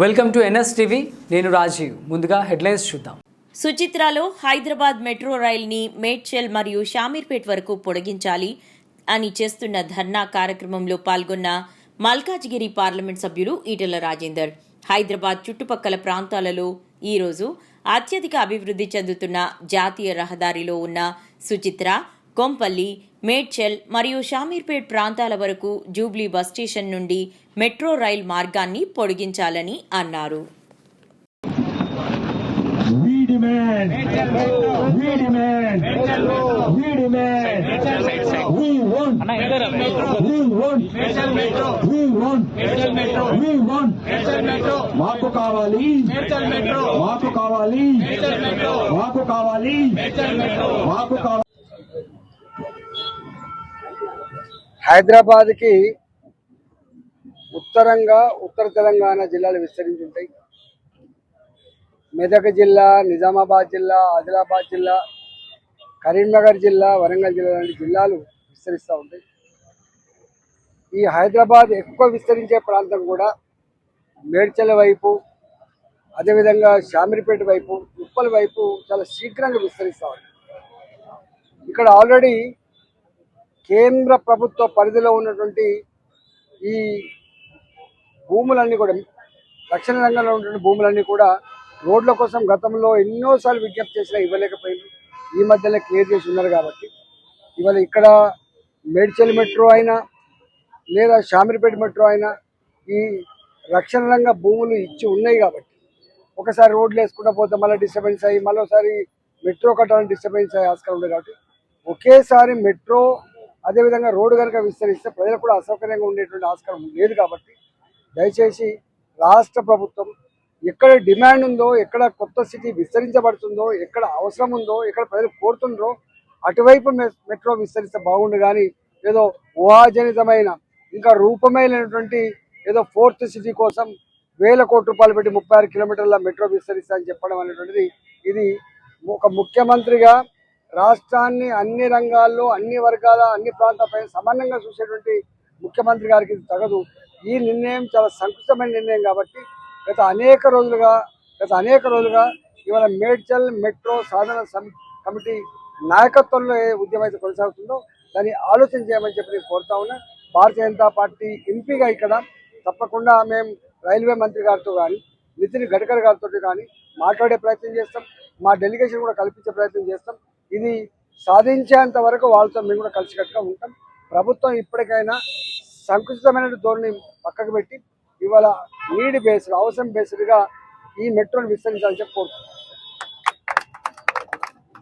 Welcome to NS TV. నేను రాజీవ్. ముందుగా headlines చూద్దాం. సుచిత్రాలో హైదరాబాద్ మెట్రో రైల్ని మేడ్చల్ మరియు షామీర్పేట్ వరకు పొడిగించాలి అని చేస్తున్న ధర్నా కార్యక్రమంలో పాల్గొన్న మల్కాజ్గిరి పార్లమెంట్ సభ్యులు ఈటెల రాజేందర్. హైదరాబాద్ చుట్టుపక్కల ప్రాంతాలలో ఈరోజు అత్యధిక అభివృద్ధి చెందుతున్న జాతీయ రహదారిలో ఉన్న సుచిత్ర కొంపల్లి మేడ్చల్ మరియు షామీర్పేట్ ప్రాంతాల వరకు జూబ్లీ బస్ స్టేషన్ నుండి మెట్రో రైల్ మార్గాన్ని పొడిగించాలని అన్నారు. మాకు కావాలి మాకు కావాలి. మాకు కావాలి. మాకు కావాలి. హైదరాబాద్కి ఉత్తరంగా ఉత్తర తెలంగాణ జిల్లాలు విస్తరించి ఉంటాయి. మెదక్ జిల్లా నిజామాబాద్ జిల్లా ఆదిలాబాద్ జిల్లా కరీంనగర్ జిల్లా వరంగల్ జిల్లా లాంటి జిల్లాలు విస్తరిస్తూ ఉంటాయి. ఈ హైదరాబాద్ ఎక్కువ విస్తరించే ప్రాంతం కూడా మేడ్చల వైపు అదేవిధంగా శామిరిపేట వైపు ఉప్పల వైపు చాలా శీఘ్రంగా విస్తరిస్తూ ఉంది. ఇక్కడ ఆల్రెడీ కేంద్ర ప్రభుత్వ పరిధిలో ఉన్నటువంటి ఈ భూములన్నీ కూడా రక్షణ రంగంలో ఉన్నటువంటి భూములన్నీ కూడా రోడ్ల కోసం గతంలో ఎన్నోసార్లు విజ్ఞప్తి చేసినా ఇవ్వలేకపోయింది ఈ మధ్యలో క్లియర్ చేసి ఉన్నారు కాబట్టి. ఇవాళ ఇక్కడ మేడ్చల్ మెట్రో అయినా లేదా షామీర్పేట మెట్రో అయినా ఈ రక్షణ రంగ భూములు ఇచ్చి ఉన్నాయి కాబట్టి. ఒకసారి రోడ్లు వేసుకుంటూ పోతే మళ్ళీ డిస్టర్బెన్స్ అయ్యి మరోసారి మెట్రో కట్టాలని డిస్టర్బెన్స్ అయ్యే ఆస్కారం ఉంది కాబట్టి. ఒకేసారి మెట్రో అదేవిధంగా రోడ్డు కనుక విస్తరిస్తే ప్రజలకు కూడా అసౌకర్యంగా ఉండేటువంటి ఆస్కారం లేదు కాబట్టి దయచేసి రాష్ట్ర ప్రభుత్వం ఎక్కడ డిమాండ్ ఉందో ఎక్కడ కొత్త సిటీ విస్తరించబడుతుందో ఎక్కడ అవసరం ఉందో ఎక్కడ ప్రజలు కోరుతుండ్రో అటువైపు మె- మెట్రో విస్తరిస్తే బాగుండు కానీ ఏదో ఊహాజనితమైన ఇంకా రూపమైనటువంటి ఏదో ఫోర్త్ సిటీ కోసం వేల కోట్ల రూపాయలు పెట్టి ముప్పై ఆరు కిలోమీటర్ల మెట్రో విస్తరిస్తా అని చెప్పడం అనేటువంటిది ఇది ఒక ముఖ్యమంత్రిగా రాష్ట్రాన్ని అన్ని రంగాల్లో అన్ని వర్గాల అన్ని ప్రాంతాలపై సమానంగా చూసేటువంటి ముఖ్యమంత్రి గారికి ఇది తగదు. ఈ నిర్ణయం చాలా సంకుచితమైన నిర్ణయం కాబట్టి గత అనేక రోజులుగా గత అనేక రోజులుగా ఇవాళ మేడ్చల్ మెట్రో సాధన కమిటీ నాయకత్వంలో ఏ ఉద్యమం అయితే కొనసాగుతుందో దాన్ని ఆలోచన చేయమని చెప్పి నేను కోరుతా ఉన్నా. భారతీయ జనతా పార్టీ ఎంపీగా ఇక్కడ తప్పకుండా మేము రైల్వే మంత్రి గారితో కానీ నితిన్ గడ్కరీ గారితో కానీ మాట్లాడే ప్రయత్నం చేస్తాం. మా డెలిగేషన్ కూడా కల్పించే ప్రయత్నం చేస్తాం. ఇది సాధించేంత వరకు వాళ్ళతో మేము కూడా కలిసికట్టుగా ఉంటాం. ప్రభుత్వం ఇప్పటికైనా సంకుచితమైన ధోరణి పక్కకు పెట్టి ఇవాళ నీడ్ బేస్డ్ అవసరం బేస్డ్గా ఈ మెట్రోని విస్తరించాలని చెప్పి కోరుతున్నాం.